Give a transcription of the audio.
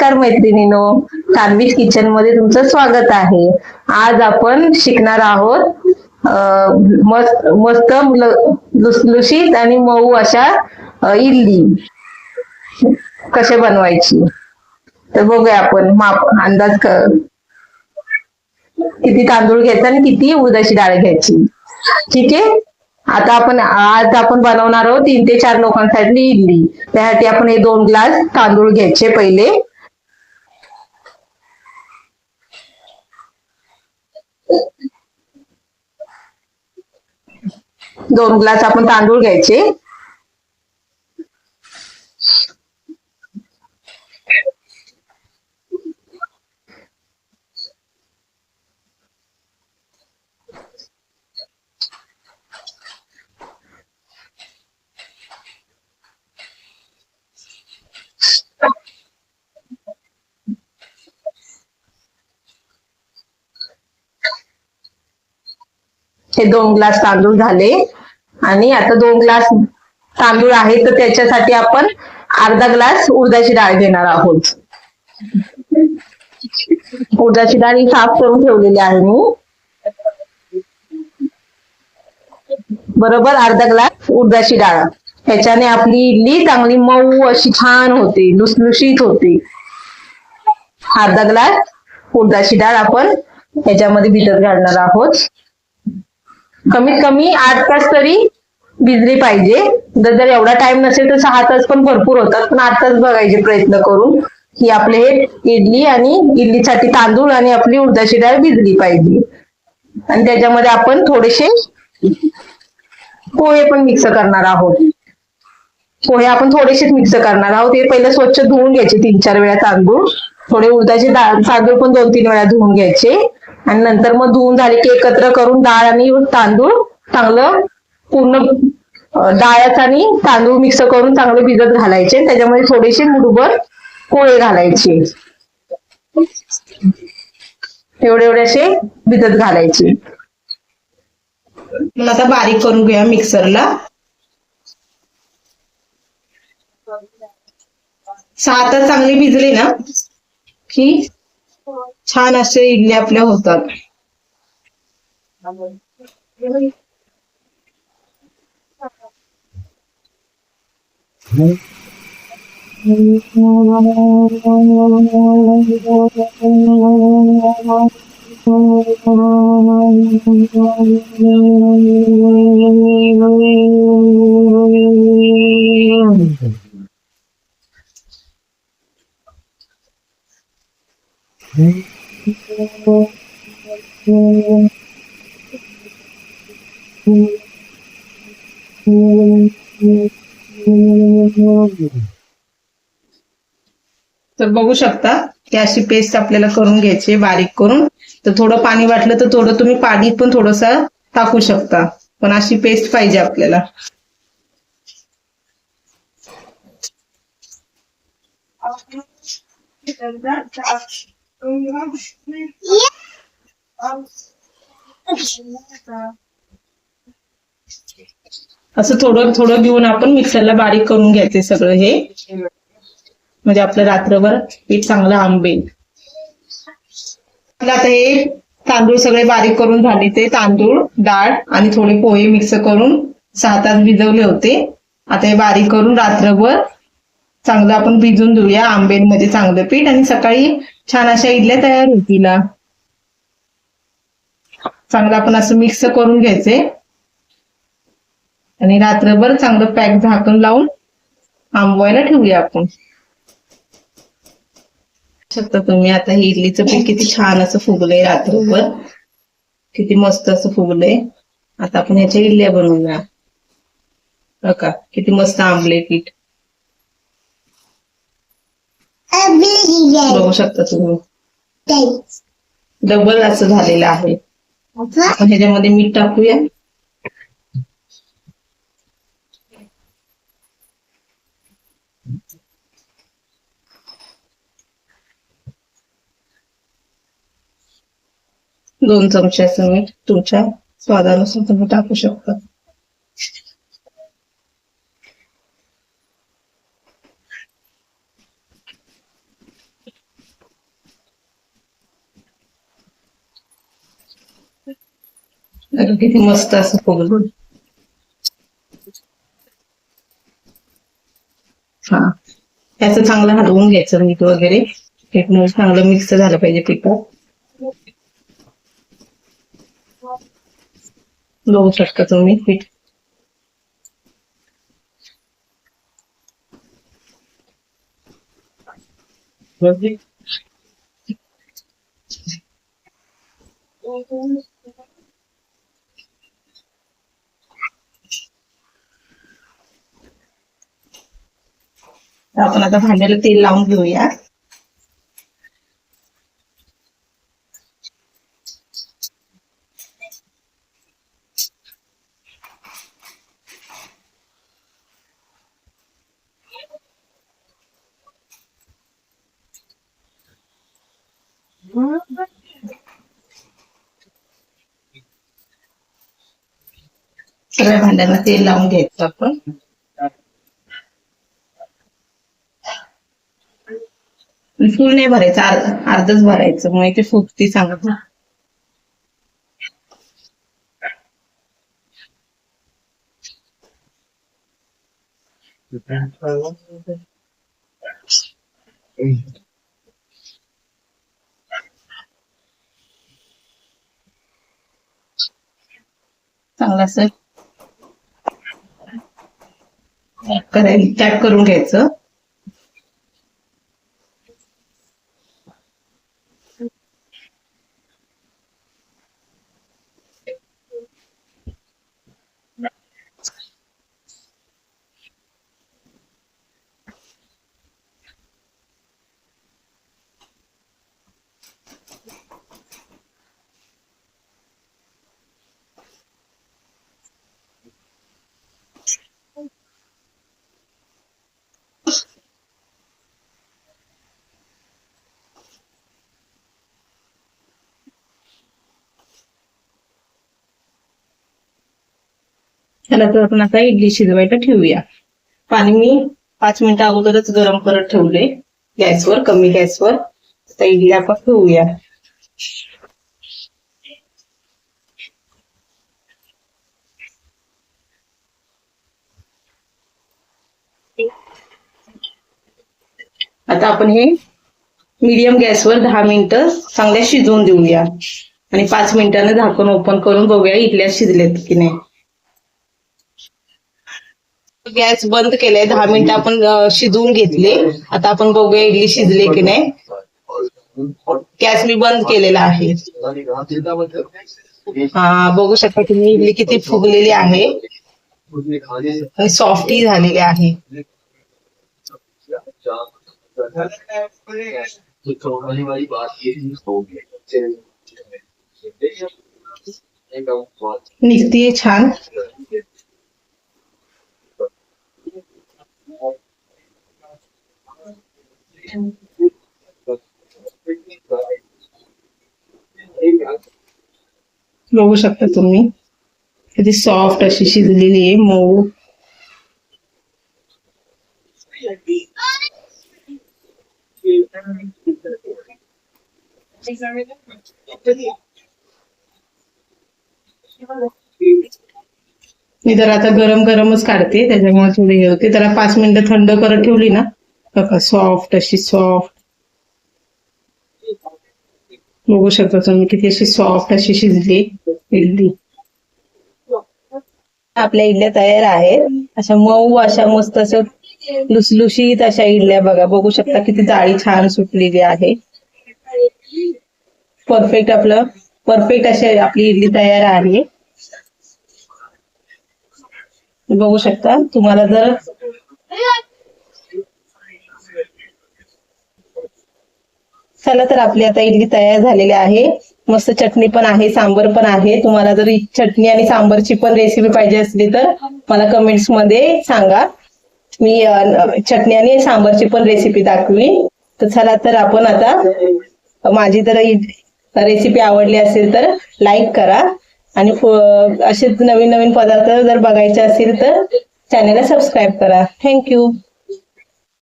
नमस्कार मैत्रिणीनो सानवीज किचनमध्ये तुमचं स्वागत आहे. आज आपण शिकणार आहोत मस्त मस्त लुसलुशीत आणि मऊ अशा इल्ली इडली कसे बनवायची? तर बघूया आपण माप अंदाज किती तांदूळ घ्यायचा आणि किती उदाची डाळ घ्यायची. ठीक आहे? आता आपण आज आपण बनवणार आहोत तीन ते चार लोकांसाठी इडली. त्यासाठी आपण हे दोन ग्लास तांदूळ घ्यायचे पहिले. दोन ग्लास आपण तांदूळ घ्यायचे. हे दोन ग्लास तांदूळ झाले. आणि आता दोन ग्लास तांदूळ आहे तर त्याच्यासाठी आपण अर्धा ग्लास उडदाची डाळ घेणार आहोत. उडदाची डाळ ही साफ करून ठेवलेली आहे मी. बरोबर अर्धा ग्लास उडदाची डाळ. ह्याच्याने आपली इडली चांगली मऊ अशी छान होते लुसलुशीत होते. अर्धा ग्लास उडदाची डाळ आपण ह्याच्यामध्ये भिजत घालणार आहोत. कमीत कमी आठ तास तरी भिजली पाहिजे. जर जर एवढा टाइम नसेल तर सहा तास पण भरपूर होतात. पण आठ तास बघायचे प्रयत्न करून ही आपले हे इडली आणि इडलीसाठी तांदूळ आणि आपली उडदाची डाळ भिजली पाहिजे. आणि त्याच्यामध्ये आपण थोडेसे पोहे पण मिक्स करणार आहोत. पोहे आपण थोडेसेच मिक्स करणार आहोत. हे पहिले स्वच्छ धुवून घ्यायचे तीन चार वेळा तांदूळ. थोडे उडदाचे डाळ तांदूळ पण दोन तीन वेळा धुवून घ्यायचे. आणि नंतर मग धुवून झाले की एकत्र करून डाळ आणि तांदूळ चांगलं पूर्ण डाळच आणि तांदूळ मिक्स करून चांगले भिजत घालायचे. त्याच्यामध्ये थोडेसे मुठभर पोळे घालायचे. एवढे एवढे असे भिजत घालायचे. आता बारीक करून घेऊया मिक्सरला. सहा तास चांगली भिजली ना? की? छान असे इडली आपल्या होतात. तर बघू शकता की अशी पेस्ट आपल्याला करून घ्यायची बारीक करून. तर थोडं पाणी वाटलं तर थोडं तुम्ही पाणी पण थोडस टाकू शकता. पण अशी पेस्ट पाहिजे आपल्याला. असं थोडं थोडं घेऊन आपण मिक्सरला बारीक करून घ्यायचे सगळं हे. म्हणजे आपलं रात्रभर पीठ चांगलं आंबेल. आता हे तांदूळ सगळे बारीक करून झाले ते तांदूळ डाळ आणि थोडे पोहे मिक्स करून सहा तास भिजवले होते. आता हे बारीक करून रात्रभर चांगलं आपण भिजून देऊया आंबेमध्ये चांगलं पीठ आणि सकाळी छान अशा इडल्या तयार होतील चांगलं आपण असं मिक्स करून घ्यायचे. आणि रात्रभर चांगलं पॅक झाकण लावून आंबवायला ठेवूया आपण. शकता तुम्ही आता हे इडलीचं पीठ किती छान असं फुगलंय रात्रभर. किती मस्त असं फुगलंय. आता आपण ह्याच्या इडल्या बनवूया. बघा किती मस्त आंबले पीठ. बघू शकता तुम्ही. डबल असं झालेलं आहे. आपण ह्याच्यामध्ये मीठ टाकूया. दोन चमच्याचं मीठ तुमच्या स्वादानुसार तुम्ही टाकू शकता. किती मस्त असं हा. त्याचं चांगलं हलवून घ्यायचं मीठ वगैरे. पीठ मग चांगलं मिक्स झालं पाहिजे पिठात बघू शकता तुम्ही पीठ तर आपण आता भांड्याला तेल लावून घेऊया. सगळ्या भांड्यांना तेल लावून घ्यायचं आपण. फुल नाही भरायचं अर्धच भरायचं. मग ते फुगती चांगलं चांगलं असं करायला टॅप करून घ्यायचं. त्याला तर आपण आता इडली शिजवायला ठेवूया. पाणी मी पाच मिनिटं अगोदरच गरम करत ठेवले. गॅसवर कमी गॅसवर. आता इडली आपण ठेवूया. आता आपण हे मीडियम गॅसवर दहा मिनिटं चांगल्या शिजवून देऊया. आणि पाच मिनिटांनी झाकण ओपन करून बघूया इडल्या शिजलेत की नाही. गॅस बंद केलाय दहा मिनिटं आपण शिजवून घेतले. आता आपण बघूया इडली शिजले की नाही. गॅस मी बंद केलेला आहे. हा बघू शकता तुम्ही इडली किती फुगलेली आहे. सॉफ्टही झालेली आहे. निघतीये छान. बघू शकता तुम्ही. किती सॉफ्ट अशी शिजलेली आहे मऊ. मी तर आता गरम गरमच काढते त्याच्यामुळे थोडी हे होते. त्याला पाच मिनिटं थंड करत ठेवली ना बघा सॉफ्ट अशी सॉफ्ट बघू शकता तुम्ही किती अशी सॉफ्ट अशी शिजली इडली आपल्या इडल्या तयार आहेत. अशा मऊ अशा मस्त अशा लुसलुशीत अशा इडल्या बघा. बघू शकता किती जाळी छान सुटलेली आहे. परफेक्ट आपलं परफेक्ट अशी आपली इडली तयार आहे. बघू शकता तुम्हाला जर चला तर आपली आता इडली तयार झालेली आहे. मस्त चटणी पण आहे सांबर पण आहे. तुम्हाला जर चटणी आणि सांबरची पण रेसिपी पाहिजे असली तर मला कमेंट्समध्ये सांगा. मी चटणी आणि सांबरची पण रेसिपी दाखवी तर चला तर आपण आता माझी तर रेसिपी आवडली असेल तर लाईक करा. आणि असे असेच नवीन नवीन पदार्थ जर बघायचे असतील तर चॅनेलला सबस्क्राईब करा. थँक्यू